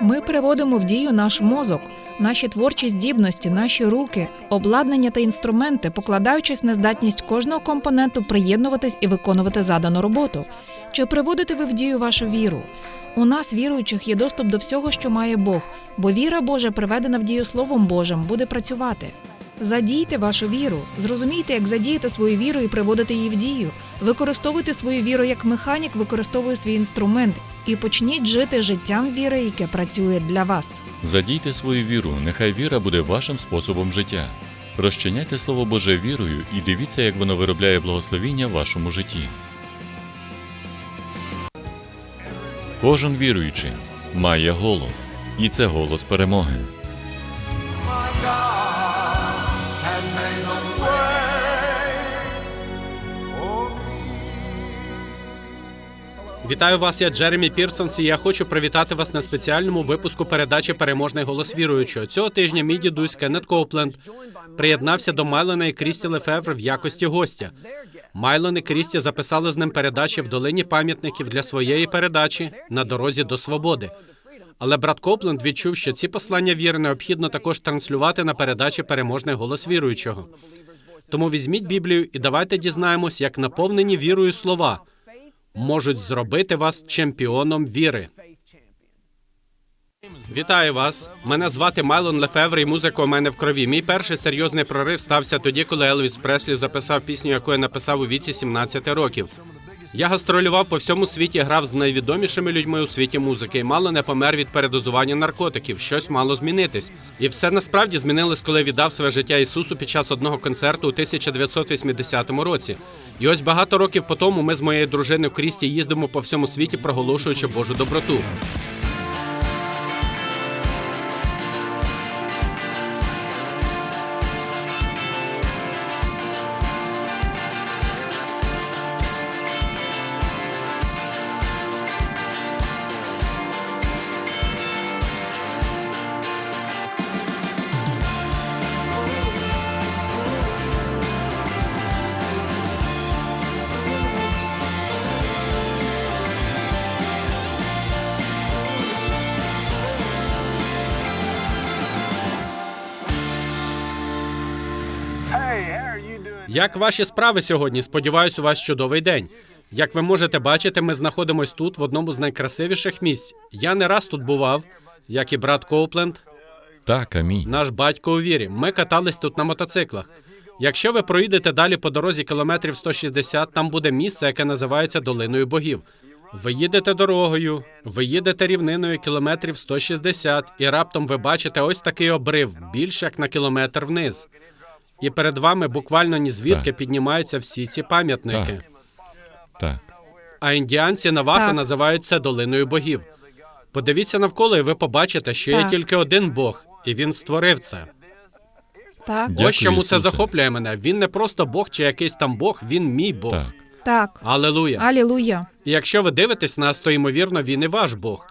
Ми переводимо в дію наш мозок, наші творчі здібності, наші руки, обладнання та інструменти, покладаючись на здатність кожного компоненту приєднуватись і виконувати задану роботу. Чи приводите ви в дію вашу віру? У нас, віруючих, є доступ до всього, що має Бог, бо віра Божа, приведена в дію Словом Божим, буде працювати. Задійте вашу віру, зрозумійте, як задіяти свою віру і приводити її в дію. Використовуйте свою віру як механік використовує свій інструмент і почніть жити життям віри, яке працює для вас. Задійте свою віру, нехай віра буде вашим способом життя. Розчиняйте Слово Боже вірою і дивіться, як воно виробляє благословіння в вашому житті. Кожен віруючий має голос, і це голос перемоги. Вітаю вас, я Джеремі Пірсонс, і я хочу привітати вас на спеціальному випуску передачі Переможний голос віруючого. Цього тижня мій дідусь Кеннет Коупленд приєднався до Майлона і Крісті Лефевр в якості гостя. Майлон і Крісті записали з ним передачі в долині пам'ятників для своєї передачі на дорозі до свободи. Але брат Копленд відчув, що ці послання віри необхідно також транслювати на передачі Переможний голос віруючого. Тому візьміть Біблію і давайте дізнаємось, як наповнені вірою слова можуть зробити вас чемпіоном віри. Вітаю вас! Мене звати Майлон Лефевр, і музика у мене в крові. Мій перший серйозний прорив стався тоді, коли Елвіс Преслі записав пісню, яку я написав у віці 17 років. Я гастролював по всьому світі, грав з найвідомішими людьми у світі музики, і мало не помер від передозування наркотиків. Щось мало змінитись. І все насправді змінилось, коли віддав своє життя Ісусу під час одного концерту у 1980 році. І ось багато років по тому ми з моєю дружиною Крісті їздимо по всьому світі, проголошуючи Божу доброту. Як ваші справи сьогодні? Сподіваюсь, у вас чудовий день. Як ви можете бачити, ми знаходимось тут в одному з найкрасивіших місць. Я не раз тут бував, як і брат Коупленд, Так, амінь. наш батько у вірі. Ми катались тут на мотоциклах. Якщо ви проїдете далі по дорозі кілометрів 160, там буде місце, яке називається Долиною Богів. Ви їдете дорогою, ви їдете рівниною кілометрів 160, і раптом ви бачите ось такий обрив, більше як на кілометр вниз. І перед вами буквально ні звідки Так. піднімаються всі ці пам'ятники. Так. Так. А індіанці Навахо Так. називають це долиною богів. Подивіться навколо, і ви побачите, що є тільки один Бог, і він створив це. Так, Дякую, Ось чому це захоплює мене. Він не просто Бог чи якийсь там Бог, він мій Бог. Так. так. Алелуя. Алілуя. І якщо ви дивитесь нас, то ймовірно, він і ваш Бог.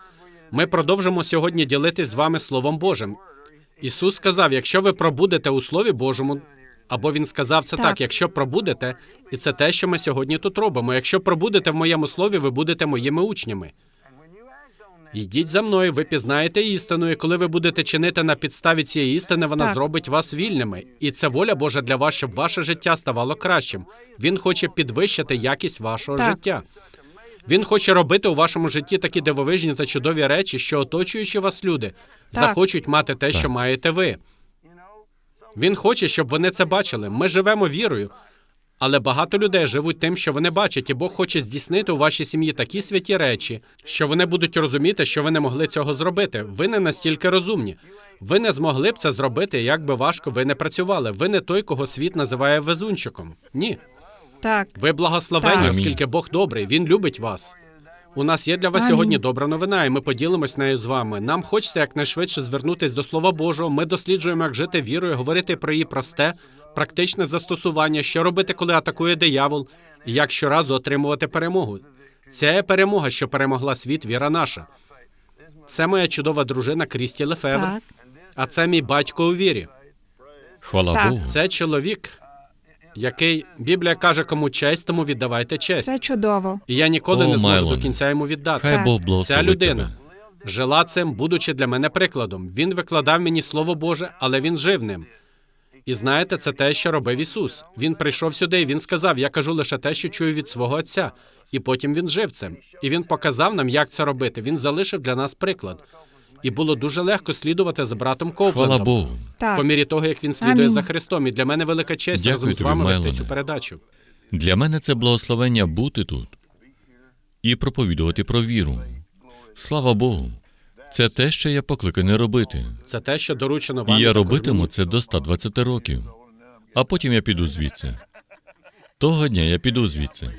Ми продовжимо сьогодні ділитись з вами Словом Божим. Ісус сказав: якщо ви пробудете у Слові Божому, або він сказав це так. Так. якщо пробудете, і це те, що ми сьогодні тут робимо. Якщо пробудете в моєму слові, ви будете моїми учнями. Йдіть за мною, ви пізнаєте істину, і коли ви будете чинити на підставі цієї істини, вона Так. зробить вас вільними. І це воля Божа для вас, щоб ваше життя ставало кращим. Він хоче підвищити якість вашого Так. життя. Він хоче робити у вашому житті такі дивовижні та чудові речі, що оточуючи вас люди Так. захочуть мати те, що маєте ви. Він хоче, щоб вони це бачили. Ми живемо вірою. Але багато людей живуть тим, що вони бачать, і Бог хоче здійснити у вашій сім'ї такі святі речі, що вони будуть розуміти, що ви не могли цього зробити. Ви не настільки розумні. Ви не змогли б це зробити, як би важко ви не працювали. Ви не той, кого світ називає везунчиком. Ні. Так. Ви благословені, Так. оскільки Бог добрий, Він любить вас. У нас є для вас Амінь. сьогодні добра новина, і ми поділимось нею з вами. Нам хочеться якнайшвидше звернутись до Слова Божого. Ми досліджуємо, як жити вірою, говорити про її просте, практичне застосування, що робити, коли атакує диявол, і як щоразу отримувати перемогу. Це перемога, що перемогла світ, віра наша. Це моя чудова дружина Крісті Лефевр, Так. а це мій батько у вірі. Хвала Так. Богу. Це чоловік, який Біблія каже, кому честь, тому віддавайте честь. Це чудово. І я ніколи О, не зможу Майлоне. до кінця йому віддати. Хай Так. Бог благословить Ця людина. тебе. жила цим, будучи для мене прикладом. Він викладав мені слово Боже, але він жив ним. І знаєте, це те, що робив Ісус. Він прийшов сюди, і він сказав: Я кажу лише те, що чую від свого Отця. І потім він жив цим. І він показав нам, як це робити. Він залишив для нас приклад. І було дуже легко слідувати за братом Хвала Ковлендом. Богу. Так. По мірі того, як він слідує Амінь. за Христом. І для мене велика честь Дякую разом з тобі, вами вести Майлоне. цю передачу. Для мене це благословення бути тут і проповідувати про віру. Слава Богу. Це те, що я покликаний робити. Це те, що доручено вам. І я робитиму мені. це до 120 років. А потім я піду звідси. Того дня я піду звідси.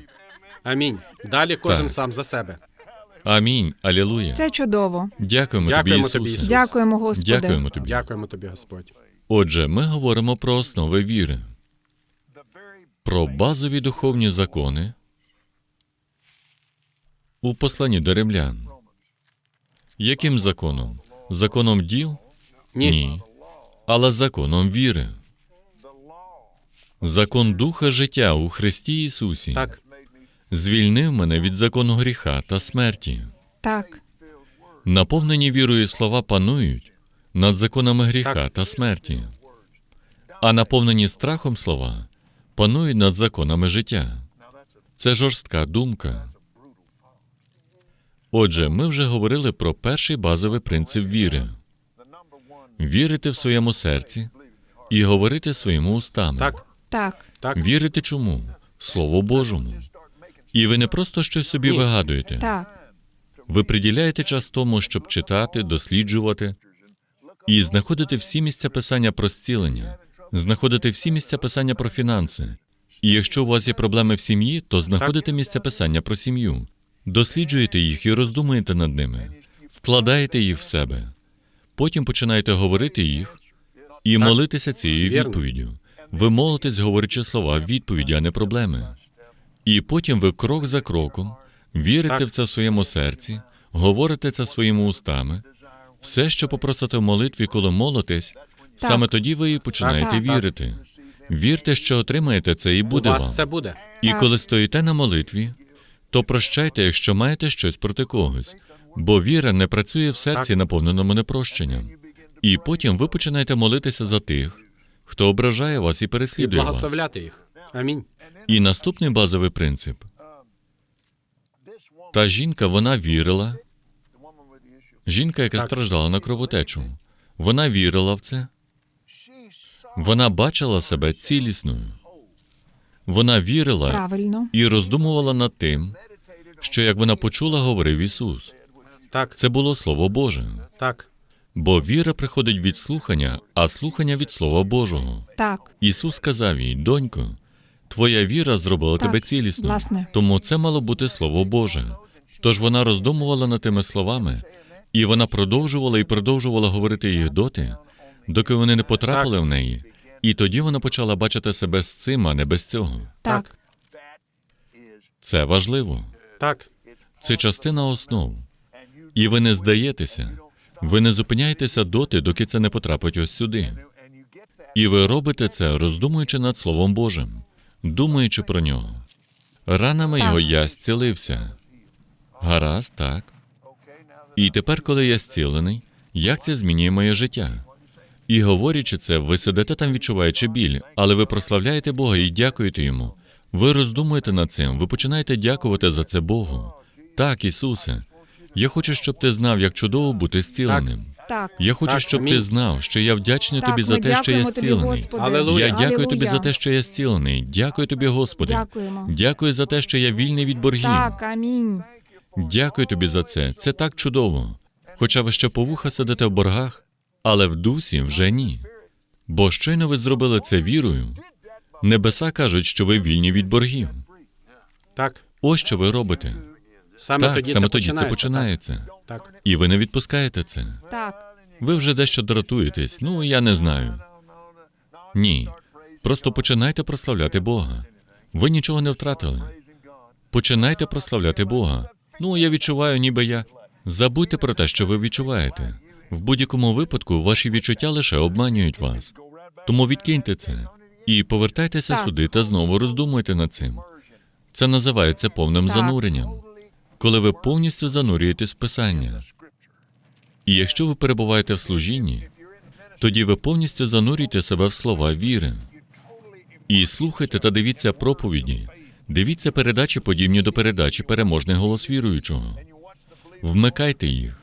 Амінь. Далі кожен Так. сам за себе. Амінь. Алілуя. Це чудово. Дякуємо, Дякуємо тобі, Ісусе. Ісус. Дякуємо, Господи. Дякуємо тобі. Дякуємо тобі, Господь. Отже, ми говоримо про основи віри, про базові духовні закони у посланні до римлян. Яким законом? Законом діл? Ні. Але законом віри. Закон духа життя у Христі Ісусі Так, звільнив мене від закону гріха та смерті. Так, Наповнені вірою слова панують над законами гріха Так. та смерті, а наповнені страхом слова панують над законами життя. Це жорстка думка. Отже, ми вже говорили про перший базовий принцип віри: вірити в своєму серці і говорити своїми устами. так, так. Вірити чому? Слову Божому. І ви не просто щось собі Ні. вигадуєте. так, Ви приділяєте час тому, щоб читати, досліджувати і знаходити всі місця писання про зцілення, знаходити всі місця писання про фінанси. І якщо у вас є проблеми в сім'ї, то знаходите місця писання про сім'ю, досліджуєте їх і роздумуєте над ними, вкладаєте їх в себе. Потім починаєте говорити їх і молитися цією відповіддю. Ви молитесь, говорячи слова відповіді, а не проблеми. І потім ви крок за кроком вірите Так. в це в своєму серці, говорите це своїми устами. Все, що попросите в молитві, коли молитесь, саме тоді ви і починаєте Так, вірити. Вірте, що отримаєте це, і У буде вас вам. це буде. І Так. коли стоїте на молитві, то прощайте, якщо маєте щось проти когось, бо віра не працює в серці, наповненому непрощенням. І потім ви починаєте молитися за тих, хто ображає вас і І переслідує вас. благословляти їх. Амінь. І наступний базовий принцип. Та жінка, вона вірила. Жінка, яка Так. страждала на кровотечу. Вона вірила в це. Вона бачила себе цілісною. Вона вірила правильно. і роздумувала над тим, що як вона почула, говорив Ісус. Так, Це було Слово Боже. так, Бо віра приходить від слухання, а слухання від Слова Божого. Так, Ісус сказав їй, донько, твоя віра зробила Так, тебе цілісною. власне. Тому це мало бути Слово Боже. Тож вона роздумувала над тими словами, і вона продовжувала і продовжувала говорити їх доти, доки вони не потрапили в неї. І тоді вона почала бачити себе з цим, а не без цього. так, Це важливо. так, Це частина основ. І ви не здаєтеся, ви не зупиняєтеся доти, доки це не потрапить ось сюди. І ви робите це, роздумуючи над Словом Божим, думаючи про нього. Ранами його я зцілився. Гаразд, так. І тепер, коли я зцілений, як це змінює моє життя? І говорячи це, ви сидите там, відчуваючи біль, але ви прославляєте Бога і дякуєте йому. Ви роздумуєте над цим, ви починаєте дякувати за це Богу. Так, Ісусе, я хочу, щоб ти знав, як чудово бути зціленим. Так. Я хочу, Так, щоб амінь. ти знав, що я вдячний Так, тобі за те, що я зцілений. Господи. Алілуя. Я дякую тобі за те, що я зцілений. Дякую тобі, Господи. Дякуємо. Дякую за те, що я вільний від боргів. Так, амінь. Дякую тобі за це. Це так чудово. Хоча ви ще по вуха сидите в боргах, але в дусі вже ні. Бо щойно ви зробили це вірою. Небеса кажуть, що ви вільні від боргів. так. Ось що ви робите. Саме так, тоді саме це тоді це починається. так. І ви не відпускаєте це. Так, Ви вже дещо дратуєтесь. Ну, я не знаю. Ні. Просто починайте прославляти Бога. Ви нічого не втратили. Починайте прославляти Бога. Ну, я відчуваю, ніби я. Забудьте про те, що ви відчуваєте. В будь-якому випадку ваші відчуття лише обманюють вас. Тому відкиньте це і повертайтеся Так. сюди та знову роздумуйте над цим. Це називається повним Так. зануренням, коли ви повністю занурюєтесь в писання. І якщо ви перебуваєте в служінні, тоді ви повністю занурюєте себе в слова віри. І слухайте та дивіться проповіді. Дивіться передачі, подібні до передачі переможний голос віруючого. Вмикайте їх.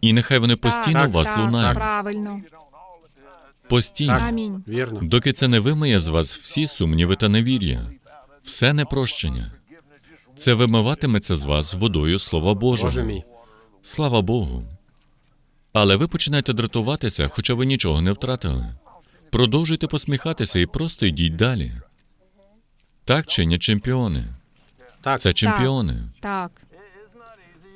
І нехай вони постійно Так, вас так, лунають. правильно. Постійно. Амінь. Доки це не вимиє з вас всі сумніви та невір'я, все непрощення. Це вимиватиметься з вас водою Слова Божого. Боже. Слава Богу. Але ви починаєте дратуватися, хоча ви нічого не втратили. Продовжуйте посміхатися і просто йдіть далі. Так чинять чемпіони. Так, Це чемпіони. Так.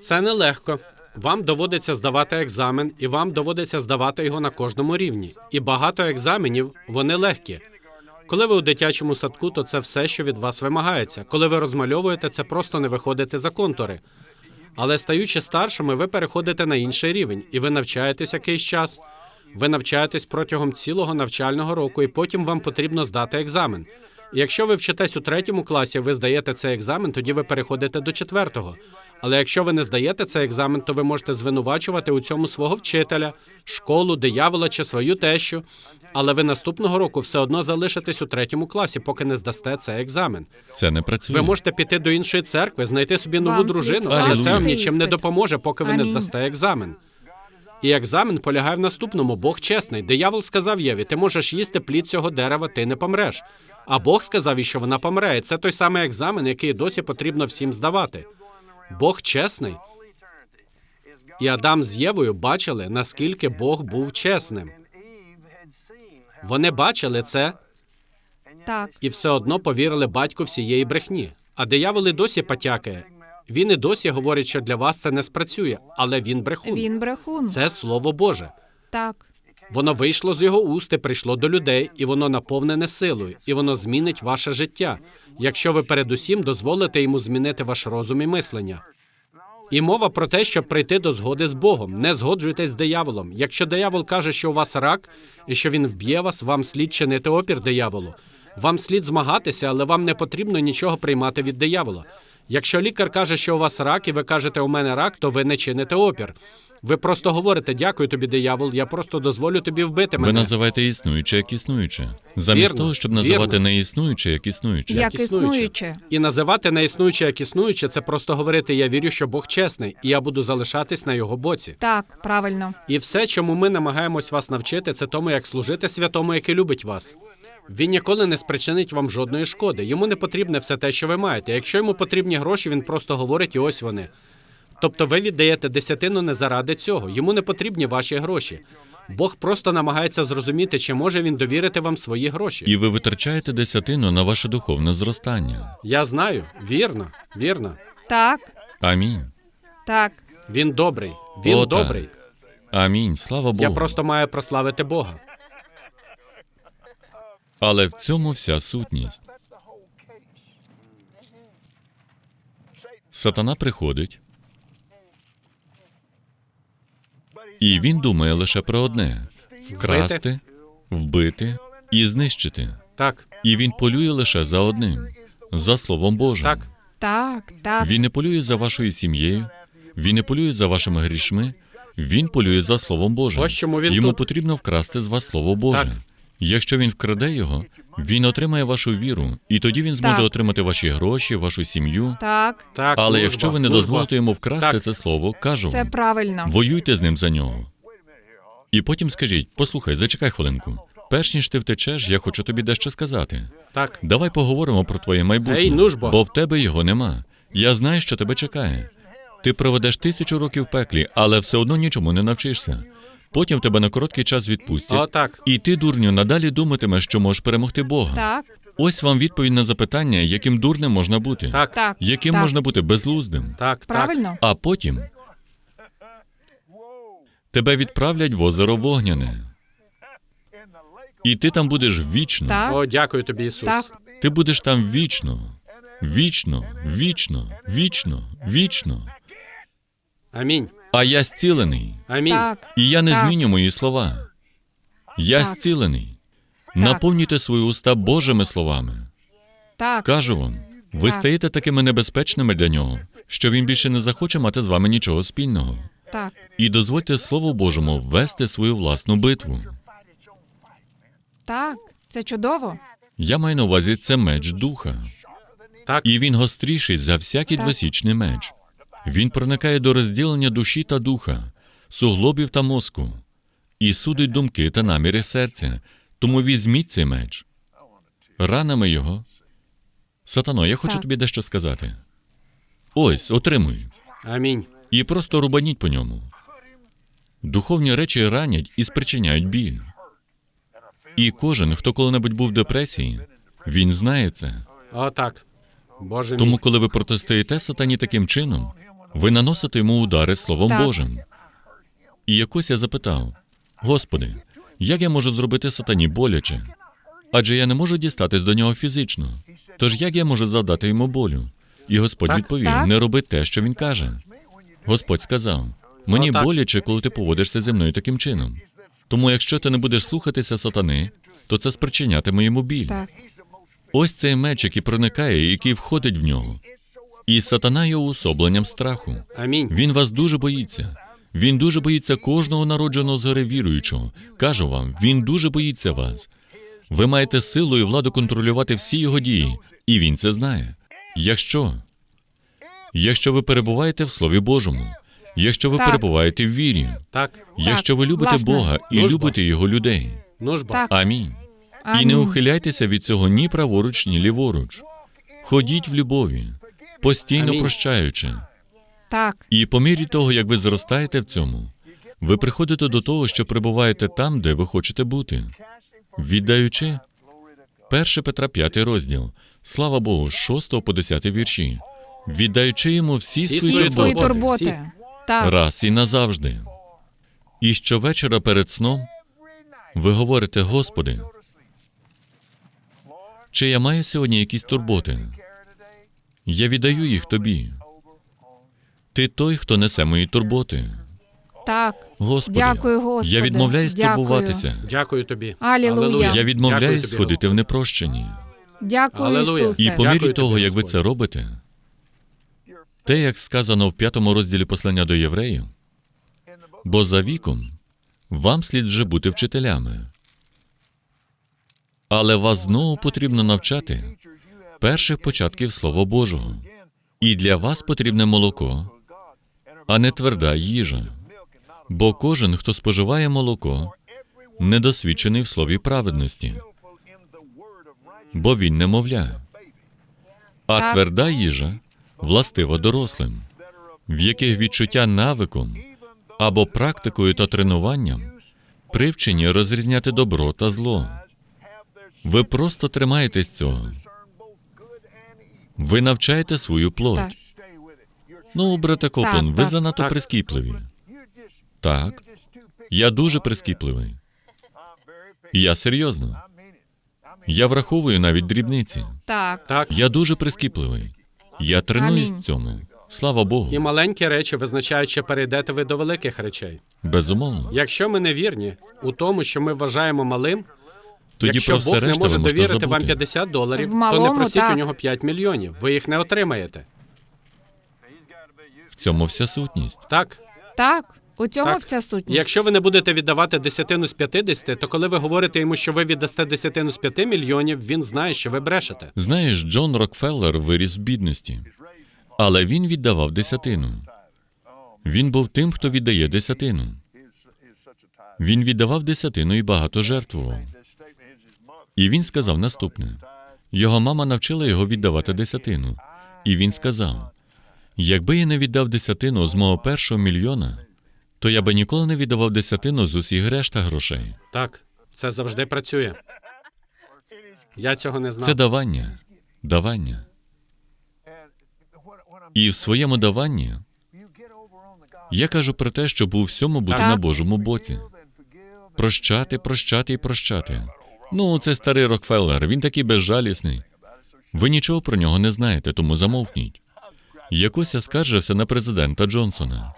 Це нелегко. Вам доводиться здавати екзамен, і вам доводиться здавати його на кожному рівні. І багато екзаменів вони легкі. Коли ви у дитячому садку, то це все, що від вас вимагається. Коли ви розмальовуєте, це просто не виходити за контури. Але стаючи старшими, ви переходите на інший рівень, і ви навчаєтесь якийсь час. Ви навчаєтесь протягом цілого навчального року, і потім вам потрібно здати екзамен. І якщо ви вчитесь у третьому класі, ви здаєте цей екзамен, тоді ви переходите до четвертого. Але якщо ви не здаєте цей екзамен, то ви можете звинувачувати у цьому свого вчителя, школу, диявола чи свою тещу. Але ви наступного року все одно залишитесь у третьому класі, поки не здасте цей екзамен. Це не працює. Ви можете піти до іншої церкви, знайти собі нову Вам дружину, але це вам нічим не допоможе, поки ви не Амінь. здасте екзамен. І екзамен полягає в наступному: Бог чесний. Диявол сказав Єві, ти можеш їсти плід цього дерева, ти не помреш. А Бог сказав їй, що вона помре. І це той самий екзамен, який досі потрібно всім здавати. Бог чесний. І Адам з Євою бачили, наскільки Бог був чесним. Вони бачили це Так. і все одно повірили батьку всієї брехні. А диявол і досі потякає. Він і досі говорить, що для вас це не спрацює, але він брехун. Він брехун. Це слово Боже. Так. Воно вийшло з його уст і прийшло до людей, і воно наповнене силою, і воно змінить ваше життя, якщо ви передусім дозволите йому змінити ваш розум і мислення. І мова про те, щоб прийти до згоди з Богом. Не згоджуйтесь з дияволом. Якщо диявол каже, що у вас рак і що він вб'є вас, вам слід чинити опір дияволу. Вам слід змагатися, але вам не потрібно нічого приймати від диявола. Якщо лікар каже, що у вас рак, і ви кажете, у мене рак, то ви не чините опір. Ви просто говорите, дякую тобі, диявол, я просто дозволю тобі вбити мене. Ви називаєте існуюче як існуюче. Замість Вірно, того, щоб називати вірно. неіснуюче як існуюче. Як існуюче. І називати неіснуюче як існуюче, це просто говорити Я вірю, що Бог чесний, і я буду залишатись на його боці. Так, правильно. І все, чому ми намагаємось вас навчити, це тому, як служити святому, який любить вас. Він ніколи не спричинить вам жодної шкоди. Йому не потрібне все те, що ви маєте. Якщо йому потрібні гроші, він просто говорить, і ось вони. Тобто ви віддаєте десятину не заради цього. Йому не потрібні ваші гроші. Бог просто намагається зрозуміти, чи може він довірити вам свої гроші. І ви витрачаєте десятину на ваше духовне зростання. Я знаю, вірно, вірно. Так. Амінь. Так. Він добрий. Він О, так. добрий. Амінь. Слава Богу. Я просто маю прославити Бога. Але в цьому вся сутність. Сатана приходить, і він думає лише про одне: вкрасти, вбити і знищити. Так, І він полює лише за одним за Словом Божим. так. Так. Так. Він не полює за вашою сім'єю, він не полює за вашими грішми, він полює за Словом Божим. Ось чому він Йому тут. потрібно вкрасти з вас Слово Боже. Так. Якщо він вкраде його, він отримає вашу віру, і тоді він зможе Так. отримати ваші гроші, вашу сім'ю. Так. Так, Але служба, якщо ви не служба. дозволите йому вкрасти Так. це слово, кажу Це вам, правильно. воюйте з ним за нього. І потім скажіть: послухай, зачекай хвилинку. Перш ніж ти втечеш, я хочу тобі дещо сказати. Так, Давай поговоримо про твоє майбутнє, Ей, ну ж бо. бо в тебе його нема. Я знаю, що тебе чекає. Ти проведеш тисячу років в пеклі, але все одно нічому не навчишся. Потім тебе на короткий час відпустять. О, так. І ти, дурню, надалі думатимеш, що можеш перемогти Бога. Так. Ось вам відповідь на запитання, яким дурнем можна бути, так, Так. яким так. можна бути безлуздим. так, так. Правильно? А потім тебе відправлять в озеро вогняне. І ти там будеш вічно. Так. О, дякую тобі, Ісус. Так. Ти будеш там вічно. Вічно, вічно, вічно, вічно. Амінь. А я зцілений. Амінь. Так. І я не Так. зміню мої слова. Я Так. зцілений. Наповнюйте свої уста Божими словами. Так. Кажу вам, ви Так. стаєте такими небезпечними для нього, що він більше не захоче мати з вами нічого спільного. Так, і дозвольте Слову Божому ввести свою власну битву. так, це чудово. Я маю на увазі це меч духа. Так, І він гостріший за всякий Так. двосічний меч. Він проникає до розділення душі та духа, суглобів та мозку, і судить думки та наміри серця. Тому візьміть цей меч. Ранами його. Сатано, я хочу Так. тобі дещо сказати. Ось, отримуй. амінь. І просто рубаніть по ньому. Духовні речі ранять і спричиняють біль. І кожен, хто коли-небудь був в депресії, він знає це. Отак. Боже Тому, коли ви протистоїте сатані таким чином, ви наносите йому удари Словом Так. Божим. І якось я запитав: Господи, як я можу зробити сатані боляче? Адже я не можу дістатись до нього фізично. Тож як я можу завдати йому болю? І Господь Так. відповів: Так. не роби те, що він каже. Господь сказав: Мені Отак. боляче, коли ти поводишся зі мною таким чином. Тому, якщо ти не будеш слухатися сатани, то це спричинятиме йому біль. Так, Ось цей меч, який проникає, і який входить в нього. І сатана є уособленням страху. Амінь. Він вас дуже боїться. Він дуже боїться кожного народженого згори віруючого. Кажу вам, він дуже боїться вас. Ви маєте силу і владу контролювати всі його дії, і він це знає. Якщо, якщо ви перебуваєте в Слові Божому, якщо ви Так. перебуваєте в вірі, Так. якщо ви любите власне. Бога і Ну ж бо. любите його людей. Ну ж бо. так. Амінь. І Амінь. не ухиляйтеся від цього ні праворуч, ні ліворуч. Ходіть в любові, постійно Амінь. прощаючи. Так, І по мірі того, як ви зростаєте в цьому, ви приходите до того, що прибуваєте там, де ви хочете бути. Віддаючи 1 Петра 5 розділ. Слава Богу, з 6 по 10 вірші. Віддаючи йому всі, Всі свої свої турботи, турботи. Так, раз і назавжди. І щовечора перед сном ви говорите, Господи, чи я маю сьогодні якісь турботи? Я віддаю їх тобі. Ти той, хто несе мої турботи. так. Господи, Дякую, Господи. я відмовляюсь Дякую. турбуватися. Дякую тобі. Алілуя. Я Дякую відмовляюсь тобі, ходити в непрощенні. Дякую, Алілуя. Ісусе. І по Дякую мірі тобі, того, як ви Господь. це робите, те, як сказано в п'ятому розділі послання до євреїв, бо за віком вам слід вже бути вчителями. Але вас знову потрібно навчати перших початків Слова Божого. І для вас потрібне молоко, а не тверда їжа. Бо кожен, хто споживає молоко, недосвідчений в слові праведності, бо він немовля. А тверда їжа властива дорослим, в яких відчуття навиком або практикою та тренуванням привчені розрізняти добро та зло. Ви просто тримаєтесь цього. Ви навчаєте свою плоть. Так. Ну, брате Коплен, Так, ви так. занадто Так. прискіпливі. Так, я дуже прискіпливий. Я серйозно. Я враховую навіть дрібниці. Так, Так. Я дуже прискіпливий. Я тренуюсь Амінь. в цьому. Слава Богу. І маленькі речі визначають, чи перейдете ви до великих речей. Безумовно. Якщо ми не вірні у тому, що ми вважаємо малим, Тоді якщо про все Бог не решта може ви можете довірити вам забути. 50 доларів, В то не просіть так. у нього 5 мільйонів. Ви їх не отримаєте. В цьому вся сутність. Так. так. У цьому Так. вся сутність. Якщо ви не будете віддавати десятину з 50, то коли ви говорите йому, що ви віддасте десятину з 5 мільйонів, він знає, що ви брешете. Знаєш, Джон Рокфеллер виріс в бідності, але він віддавав десятину. Він був тим, хто віддає десятину. Він віддавав десятину і багато жертвував. І він сказав наступне: його мама навчила його віддавати десятину. І він сказав: якби я не віддав десятину з мого першого мільйона, то я би ніколи не віддавав десятину з усіх решта грошей. Так, це завжди працює. Я цього не знав. Це давання, давання. І в своєму даванні я кажу про те, щоб у всьому бути Так. на Божому боці. Прощати, прощати і прощати. Ну, це старий Рокфеллер, він такий безжалісний. Ви нічого про нього не знаєте, тому замовкніть. Якось я скаржився на президента Джонсона.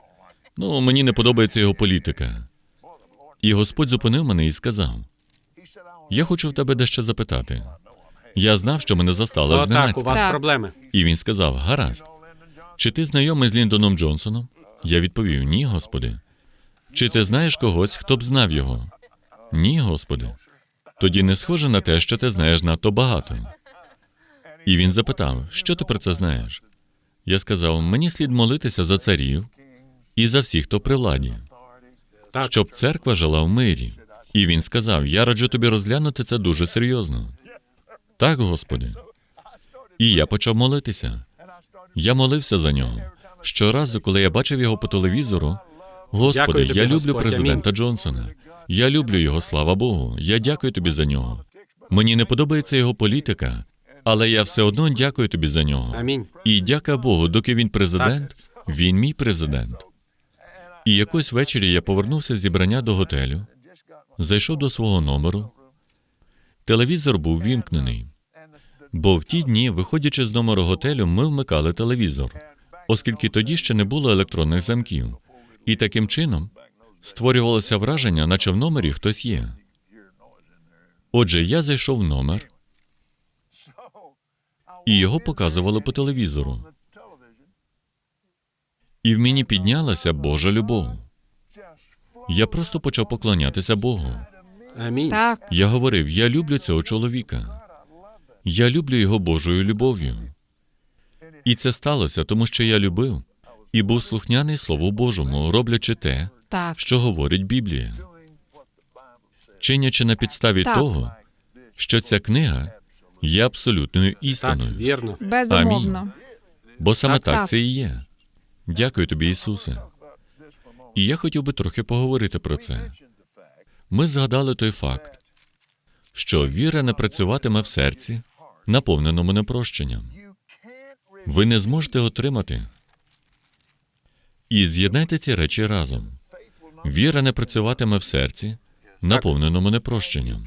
Ну, мені не подобається його політика. І Господь зупинив мене і сказав: Я хочу в тебе дещо запитати. Я знав, що мене застали О, так, у вас Так. проблеми. І він сказав: Гаразд. Чи ти знайомий з Ліндоном Джонсоном? Я відповів: Ні, Господи. Чи ти знаєш когось, хто б знав його? Ні, Господи. Тоді не схоже на те, що ти знаєш надто багато. І він запитав, що ти про це знаєш? Я сказав: мені слід молитися за царів і за всіх, хто при владі, Так, щоб церква жила в мирі. І він сказав: Я раджу тобі розглянути це дуже серйозно. Так, Господи. І я почав молитися. Я молився за нього. Щоразу, коли я бачив його по телевізору, Господи, Дякую тобі, я люблю Господь, президента Джонсона. Я люблю його, слава Богу. Я дякую тобі за нього. Мені не подобається його політика, але я все одно дякую тобі за нього. амінь. І дяка Богу, доки він президент, він мій президент. І якось ввечері я повернувся з зібрання до готелю, зайшов до свого номеру. Телевізор був вімкнений. Бо в ті дні, виходячи з номеру готелю, ми вмикали телевізор, оскільки тоді ще не було електронних замків. І таким чином створювалося враження, наче в номері хтось є. Отже, я зайшов в номер, і його показували по телевізору. І в мені піднялася Божа любов. Я просто почав поклонятися Богу. Амінь. Так, Я говорив: я люблю цього чоловіка. Я люблю його Божою любов'ю. І це сталося, тому що я любив і був слухняний Слову Божому, роблячи те, так, що говорить Біблія, чинячи на підставі Так. того, що ця книга є абсолютною Так, істиною, вірно. безумовно. бо саме Так, так, так. це і є. Дякую тобі, Ісусе. І я хотів би трохи поговорити про це. Ми згадали той факт, що віра не працюватиме в серці, наповненому непрощенням. Ви не зможете отримати. І з'єднайте ці речі разом. Віра не працюватиме в серці, наповненому непрощенням.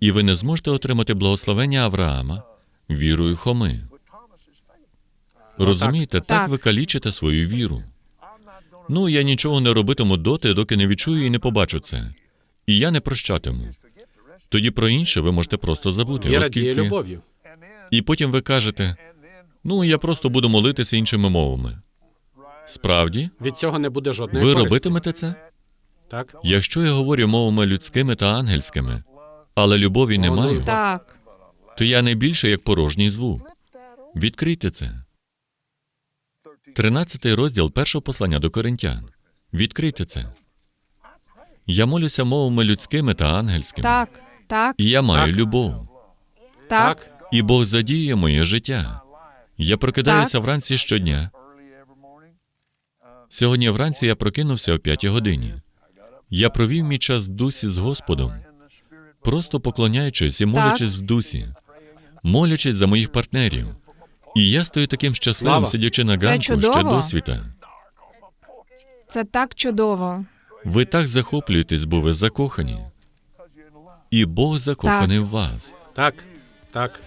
І ви не зможете отримати благословення Авраама вірою Хоми. Розумієте, так, Так. ви калічите свою віру. Ну, я нічого не робитиму доти, доки не відчую і не побачу це. І я не прощатиму. Тоді про інше ви можете просто забути, оскільки любов'ю. і потім ви кажете: ну, я просто буду молитися іншими мовами. Справді, Від цього не буде жодної ви користі. робитимете це? Так, Якщо я говорю мовами людськими та ангельськими, але любові не О, маю, Так, то я не більше як порожній звук. Відкрийте це. Тринадцятий розділ першого послання до коринтян. Відкрийте це. Я молюся мовами людськими та ангельськими. так, так, І я маю Так. любов. так, так, І Бог задіє моє життя. Я прокидаюся вранці щодня. Сьогодні вранці я прокинувся о п'ятій годині. Я провів мій час в дусі з Господом, просто поклоняючись і молячись в дусі, молячись за моїх партнерів. І я стою таким щасливим, Слава. сидячи на ганку ще чудово. до це так чудово. Ви так захоплюєтесь, бо ви закохані. І Бог закоханий в вас. так, так.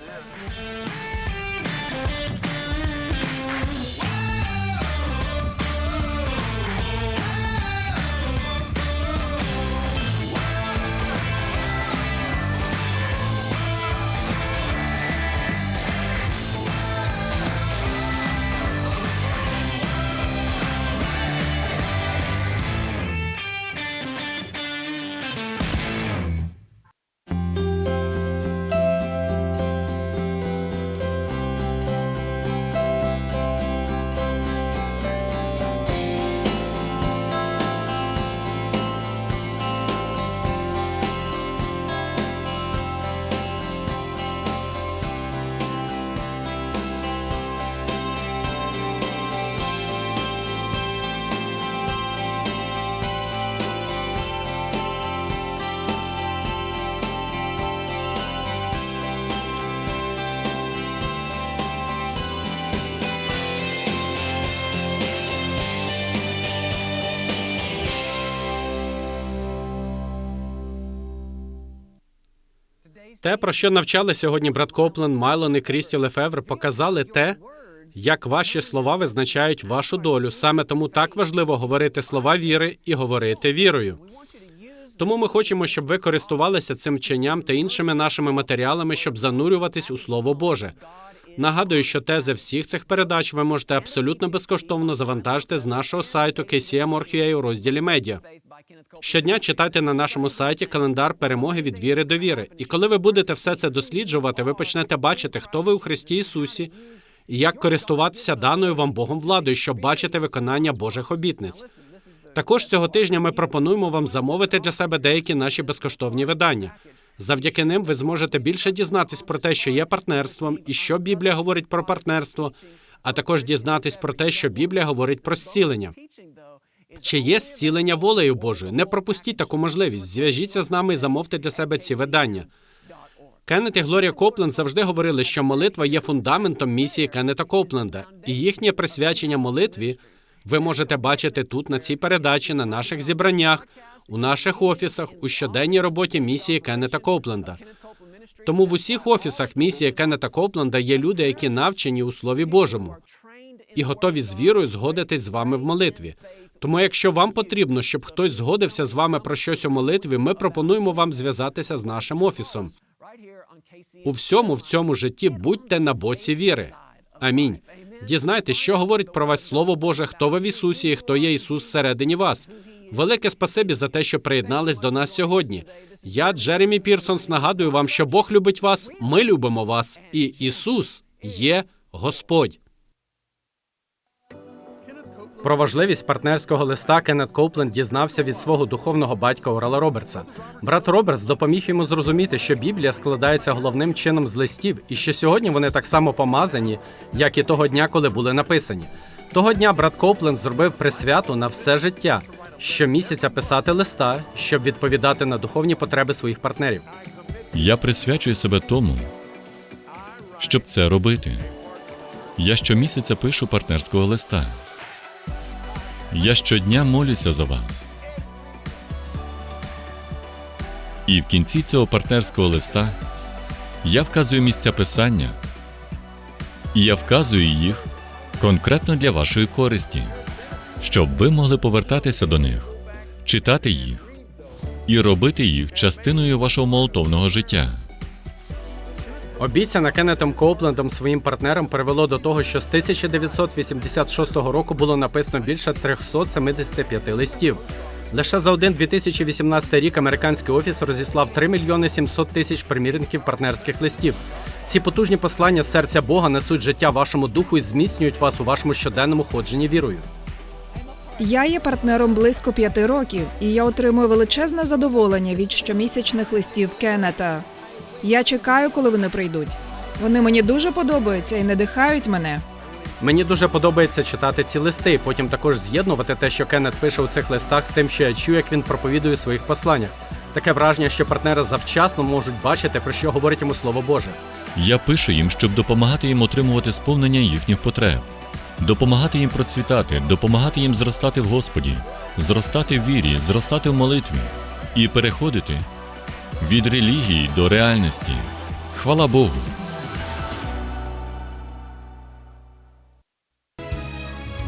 Те, про що навчали сьогодні брат Коплен, Майлон і Крісті Лефевр, показали те, як ваші слова визначають вашу долю. Саме тому так важливо говорити слова віри і говорити вірою. Тому ми хочемо, щоб ви користувалися цим вченням та іншими нашими матеріалами, щоб занурюватись у Слово Боже. Нагадую, що тези всіх цих передач ви можете абсолютно безкоштовно завантажити з нашого сайту KCM.org.ua у розділі медіа. Щодня читайте на нашому сайті календар перемоги від віри до віри. І коли ви будете все це досліджувати, ви почнете бачити, хто ви у Христі Ісусі і як користуватися даною вам Богом владою, щоб бачити виконання Божих обітниць. Також цього тижня ми пропонуємо вам замовити для себе деякі наші безкоштовні видання. Завдяки ним ви зможете більше дізнатись про те, що є партнерством, і що Біблія говорить про партнерство, а також дізнатись про те, що Біблія говорить про зцілення. Чи є зцілення волею Божою? Не пропустіть таку можливість. Зв'яжіться з нами і замовте для себе ці видання. Кеннет і Глорія Копленд завжди говорили, що молитва є фундаментом місії Кеннета Копленда, і їхнє присвячення молитві ви можете бачити тут на цій передачі, на наших зібраннях, у наших офісах, у щоденній роботі місії Кеннета Копленда. Тому в усіх офісах місії Кеннета Копленда є люди, які навчені у Слові Божому і готові з вірою згодитись з вами в молитві. Тому, якщо вам потрібно, щоб хтось згодився з вами про щось у молитві, ми пропонуємо вам зв'язатися з нашим офісом. У всьому в цьому житті будьте на боці віри. Амінь. Дізнайтесь, що говорить про вас Слово Боже, хто ви в Ісусі і хто є Ісус всередині вас. Велике спасибі за те, що приєднались до нас сьогодні. Я, Джеремі Пірсонс, нагадую вам, що Бог любить вас, ми любимо вас, і Ісус є Господь. Про важливість партнерського листа Кеннет Коупленд дізнався від свого духовного батька Орала Робертса. Брат Робертс допоміг йому зрозуміти, що Біблія складається головним чином з листів, і що сьогодні вони так само помазані, як і того дня, коли були написані. Того дня брат Коупленд зробив присвяту на все життя, щомісяця писати листа, щоб відповідати на духовні потреби своїх партнерів. Я присвячую себе тому, щоб це робити. Я щомісяця пишу партнерського листа. Я щодня молюся за вас. І в кінці цього партнерського листа я вказую місця писання, і я вказую їх конкретно для вашої користі, щоб ви могли повертатися до них, читати їх і робити їх частиною вашого молитовного життя. Обіцяне Кеннетом Коуплендом своїм партнерам привело до того, що з 1986 року було написано більше 375 листів. Лише за один 2018 рік американський офіс розіслав 3 мільйони 700 тисяч примірників партнерських листів. Ці потужні послання серця Бога несуть життя вашому духу і зміцнюють вас у вашому щоденному ходженні вірою. Я є партнером близько п'яти років, і я отримую величезне задоволення від щомісячних листів Кеннета. Я чекаю, коли вони прийдуть. Вони мені дуже подобаються і надихають мене. Мені дуже подобається читати ці листи, і потім також з'єднувати те, що Кеннет пише у цих листах, з тим, що я чую, як він проповідує у своїх посланнях. Таке враження, що партнери завчасно можуть бачити, про що говорить йому Слово Боже. Я пишу їм, щоб допомагати їм отримувати сповнення їхніх потреб, допомагати їм процвітати, допомагати їм зростати в Господі, зростати в вірі, зростати в молитві і переходити від релігії до реальності. Хвала Богу!